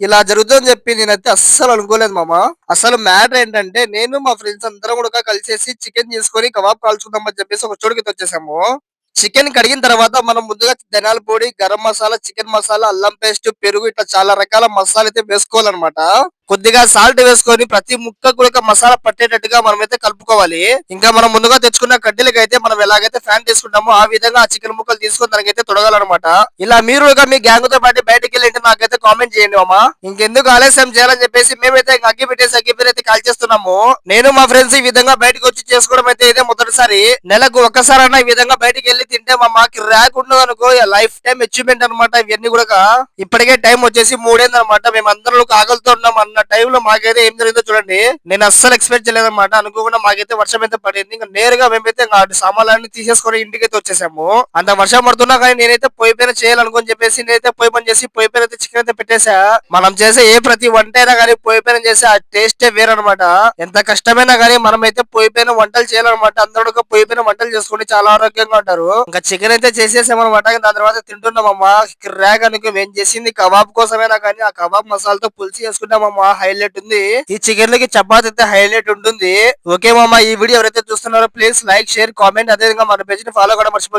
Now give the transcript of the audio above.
ఇలా జరుగుతుందని చెప్పి నేనైతే అస్సలు అనుకోలేదు మామ. అసలు మ్యాటర్ ఏంటంటే నేను మా ఫ్రెండ్స్ అందరం కూడా కలిసేసి చికెన్ చేసుకొని కబాబ్ కాల్చుకుందామని చెప్పేసి ఒక చోటుకి వచ్చేసాము. చికెన్ కడిగిన తర్వాత మనం ముందుగా ధనాల పొడి గరం మసాలా చికెన్ మసాలా అల్లం పేస్ట్ పెరుగు ఇట్లా చాలా రకాల మసాలా అయితే వేసుకోవాలన్నమాట. కొద్దిగా సాల్ట్ వేసుకొని ప్రతి ముక్క కూడా మసాలా పట్టేటట్టుగా మనం అయితే కలుపుకోవాలి. ఇంకా మనం ముందుగా తెచ్చుకున్న కడ్డీలకి అయితే మనం ఎలాగైతే ఫ్యాన్ తీసుకుంటామో ఆ విధంగా ఆ చికెన్ ముక్కలు తీసుకొని దానికైతే తొడగాలన్నమాట. ఇలా మీరు మీ గ్యాంగ్తో పాటు బయటకి వెళ్ళి నాకైతే కామెంట్ చేయండి మామా. ఇంకెందుకు ఆలస్యం చేయాలని చెప్పేసి మేమైతే అగ్గి పెట్టేసి అగ్గి పేరు అయితే కాల్ చేస్తున్నాము. నేను మా ఫ్రెండ్స్ ఈ విధంగా బయటకు వచ్చి చేసుకోవడం అయితే ఇదే మొదటిసారి. నెలకు ఒక్కసారైనా ఈ విధంగా బయటికి వెళ్ళి తింటే మా మాకి ర్యాక్ ఉండదు అనుకో లైఫ్ టైం అచీవ్మెంట్ అనమాట ఇవన్నీ కూడా ఇప్పటికే టైం వచ్చేసి మూడేంది అనమాట మేము ఆకలితో ఉన్నాం అన్న టైంలో మాకైతే ఏం జరిగిందో చూడండి. నేను అస్సలు ఎక్స్పెక్ట్ చేయలేదన్నమాట. అనుకోకుండా మాకైతే వర్షం అయితే పడింది. ఇంకా నేరుగా మేమైతే ఇంకా అటు సామాన్లన్నీ తీసేసుకొని ఇంటికి అయితే వచ్చేసాము. అంత వర్షం పడుతున్నా కానీ నేనైతే పొయ్యి పైన చేయాలనుకొని చెప్పేసి నేనైతే పొయ్యి పని చేసి పొయ్యి పైన అయితే చికెన్ అయితే పెట్టేసా మనం చేసే ఏ ప్రతి వంట అయినా కానీ పొయ్యి పైన చేసే ఆ టేస్టే వేరనమాట ఎంత కష్టమైనా కానీ మనం అయితే పొయ్యి పైన వంటలు చేయాలన్నమాట. అందరూ పొయ్యి పైన వంటలు చేసుకుని చాలా ఆరోగ్యంగా ఉంటారు. ఇంకా చికెన్ అయితే చేసేసామన్నమాట. దాని తర్వాత తింటున్నామమ్మా ర్యాగ్ అనుకో మేము చేసింది కబాబ్ కోసమైనా కానీ ఆ కబాబ్ మసాలాతో పులిసి వేసుకుంటామమ్మా హైలైట్ ఉంది. ఈ చికెన్ లకి చపాతీ అయితే హైలైట్ ఉంటుంది. ఓకే మామ ఈ వీడియో ఎవరైతే చూస్తున్నారో ప్లీజ్ లైక్ షేర్ కామెంట్. అదే విధంగా మన పేజ్ని ఫాలో కూడా మర్చిపోయి